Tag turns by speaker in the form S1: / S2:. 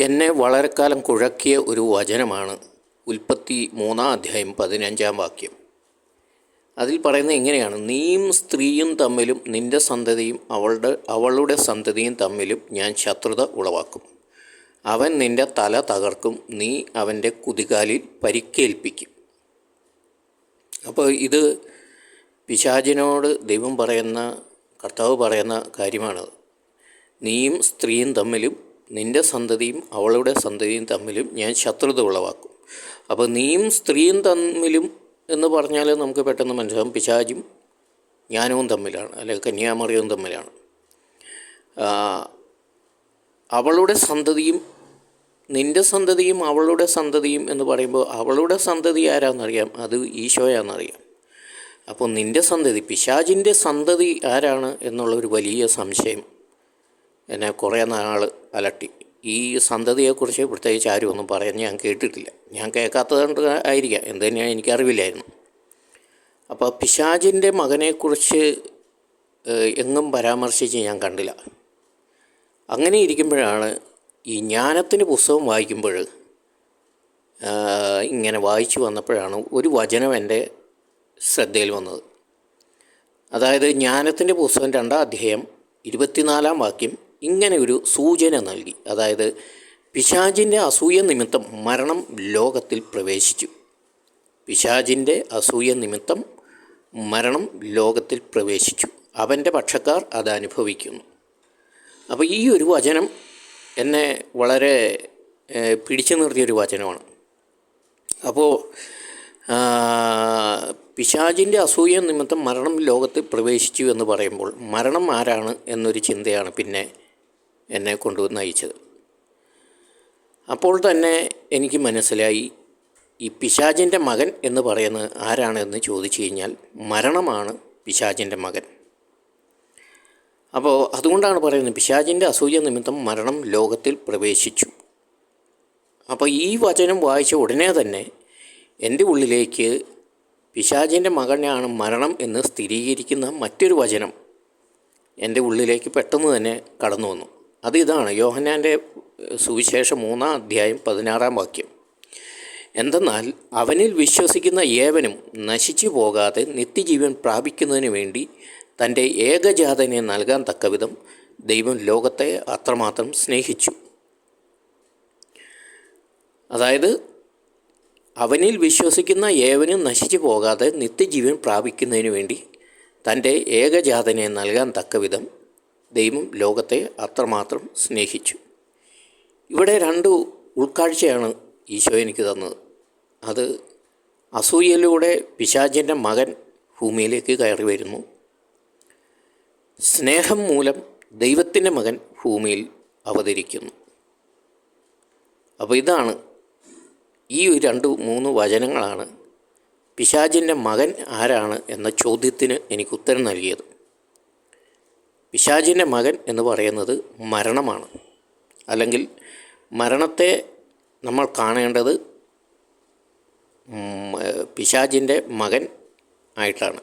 S1: എന്നെ വളരെക്കാലം കുഴക്കിയ ഒരു വചനമാണ് ഉൽപ്പത്തി മൂന്നാം അധ്യായം പതിനഞ്ചാം വാക്യം. അതിൽ പറയുന്നത് ഇങ്ങനെയാണ്. നീയും സ്ത്രീയും തമ്മിലും നിന്റെ സന്തതിയും അവളുടെ അവളുടെ സന്തതിയും തമ്മിലും ഞാൻ ശത്രുത ഉളവാക്കും. അവൻ നിന്റെ തല തകർക്കും. നീ അവന്റെ കുതികാലിൽ പരിക്കേൽപ്പിക്കും. അപ്പോൾ ഇത് പിശാചിനോട് ദൈവം പറയുന്ന കർത്താവ് പറയുന്ന കാര്യമാണത്. നീയും സ്ത്രീയും തമ്മിലും നിന്റെ സന്തതിയും അവളുടെ സന്തതിയും തമ്മിലും ഞാൻ ശത്രുത ഉളവാക്കും. അപ്പോൾ നീയും സ്ത്രീയും തമ്മിലും എന്ന് പറഞ്ഞാൽ നമുക്ക് പെട്ടെന്ന് മനസ്സിലാവും. പിശാചും ജ്ഞാനവും തമ്മിലാണ് അല്ലെങ്കിൽ കന്യാമറിയവും തമ്മിലാണ്. അവളുടെ സന്തതിയും നിന്റെ സന്തതിയും അവളുടെ സന്തതിയും എന്ന് പറയുമ്പോൾ അവളുടെ സന്തതി ആരാന്നറിയാം? അത് ഈശോയാണെന്നറിയാം അപ്പോൾ നിന്റെ സന്തതി പിശാചിന്റെ സന്തതി ആരാണ് എന്നുള്ളൊരു വലിയ സംശയം എന്നെ കുറേ നാൾ അലട്ടി. ഈ സന്തതിയെക്കുറിച്ച് പ്രത്യേകിച്ച് ആരും ഒന്നും പറയാൻ ഞാൻ കേട്ടിട്ടില്ല. ഞാൻ കേൾക്കാത്തതുകൊണ്ട് ആയിരിക്കാം. എന്ത് തന്നെയാണ് എനിക്കറിവില്ലായിരുന്നു. അപ്പോൾ പിശാജിന്റെ മകനെക്കുറിച്ച് എങ്ങും പരാമർശിച്ച് ഞാൻ കണ്ടില്ല. അങ്ങനെ ഇരിക്കുമ്പോഴാണ് ഈ ജ്ഞാനത്തിന് പുസ്തകം വായിക്കുമ്പോൾ ഇങ്ങനെ വായിച്ചു വന്നപ്പോഴാണ് ഒരു വചനം എന്റെ ശ്രദ്ധയിൽ വന്നത്. അതായത് ജ്ഞാനത്തിന്റെ പുസ്തകം രണ്ടാം അധ്യായം ഇരുപത്തിനാലാം വാക്യം ഇങ്ങനെ ഒരു സൂചന നൽകി. അതായത് പിശാചിന്റെ അസൂയ നിമിത്തം മരണം ലോകത്തിൽ പ്രവേശിച്ചു. പിശാചിന്റെ അസൂയ നിമിത്തം മരണം ലോകത്തിൽ പ്രവേശിച്ചു. അവന്റെ പക്ഷക്കാർ അത് അനുഭവിക്കുന്നു. അപ്പോൾ ഈ ഒരു വചനം എന്നെ വളരെ പിടിച്ചു നിർത്തിയൊരു വചനമാണ്. അപ്പോൾ പിശാചിന്റെ അസൂയ നിമിത്തം മരണം ലോകത്ത് പ്രവേശിച്ചു എന്ന് പറയുമ്പോൾ മരണം ആരാണ് എന്നൊരു ചിന്തയാണ് പിന്നെ എന്നെ കൊണ്ടു നയിച്ചത്. അപ്പോൾ തന്നെ എനിക്ക് മനസ്സിലായി ഈ പിശാചിന്റെ മകൻ എന്ന് പറയുന്നത് ആരാണെന്ന് ചോദിച്ചു കഴിഞ്ഞാൽ മരണമാണ് പിശാചിന്റെ മകൻ. അപ്പോൾ അതുകൊണ്ടാണ് പറയുന്നത് പിശാചിന്റെ അസൂയ നിമിത്തം മരണം ലോകത്തിൽ പ്രവേശിച്ചു. അപ്പോൾ ഈ വചനം വായിച്ച ഉടനെ തന്നെ എന്റെ ഉള്ളിലേക്ക് പിശാചിന്റെ മകനാണ് മരണം എന്ന് സ്ഥിരീകരിക്കുന്ന മറ്റൊരു വചനം എന്റെ ഉള്ളിലേക്ക് പെട്ടെന്ന് തന്നെ കടന്നു വന്നു. അത് ഇതാണ് യോഹന്നാന്റെ സുവിശേഷം മൂന്നാം അധ്യായം പതിനാറാം വാക്യം. എന്തെന്നാൽ അവനിൽ വിശ്വസിക്കുന്ന ഏവനും നശിച്ചു പോകാതെ നിത്യജീവൻ പ്രാപിക്കുന്നതിന് വേണ്ടി തന്റെ ഏകജാതനെ നൽകാൻ തക്കവിധം ദൈവം ലോകത്തെ അത്രമാത്രം സ്നേഹിച്ചു. അതായത് അവനിൽ വിശ്വസിക്കുന്ന ഏവനും നശിച്ചു പോകാതെ നിത്യജീവൻ പ്രാപിക്കുന്നതിന് വേണ്ടി തന്റെ ഏകജാതനെ നൽകാൻ തക്കവിധം ദൈവം ലോകത്തെ അത്രമാത്രം സ്നേഹിച്ചു. ഇവിടെ രണ്ട് ഉൾക്കാഴ്ചയാണ് ഈശോ എനിക്ക് തന്നത്. അത് അസൂയയിലൂടെ പിശാചിന്റെ മകൻ ഭൂമിയിലേക്ക് കയറി വരുന്നു. സ്നേഹം മൂലം ദൈവത്തിന്റെ മകൻ ഭൂമിയിൽ അവതരിക്കുന്നു. അപ്പോൾ ഇതാണ് ഈ രണ്ട് മൂന്ന് വചനങ്ങളാണ് പിശാചിന്റെ മകൻ ആരാണ് എന്ന ചോദ്യത്തിന് എനിക്ക് ഉത്തരം നൽകിയത്. പിശാചിന്റെ മകൻ എന്ന് പറയുന്നത് മരണമാണ്. അല്ലെങ്കിൽ മരണത്തെ നമ്മൾ കാണേണ്ടത് പിശാചിന്റെ മകൻ ആയിട്ടാണ്.